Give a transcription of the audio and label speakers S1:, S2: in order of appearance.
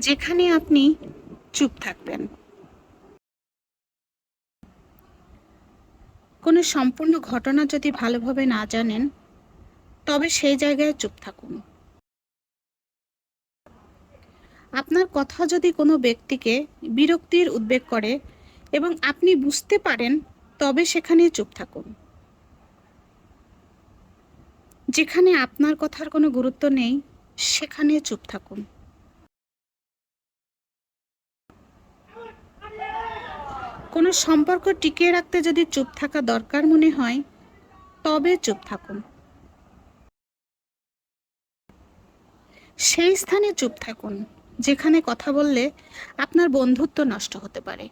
S1: যেখানে আপনি চুপ থাকবেন। কোনো সম্পূর্ণ ঘটনা যদি ভালোভাবে না জানেন, তবে সেই জায়গায় চুপ থাকুন। আপনার কথা যদি কোনো ব্যক্তিকে বিরক্তির উদ্বেগ করে এবং আপনি বুঝতে পারেন, তবে সেখানে চুপ থাকুন। যেখানে আপনার কথার কোনো গুরুত্ব নেই, সেখানে চুপ থাকুন। কোনো সম্পর্ক টিকিয়ে রাখতে যদি চুপ থাকা দরকার মনে হয়, তবে চুপ থাকুন। সেই স্থানে চুপ থাকুন, যেখানে কথা বললে আপনার বন্ধুত্ব নষ্ট হতে পারে।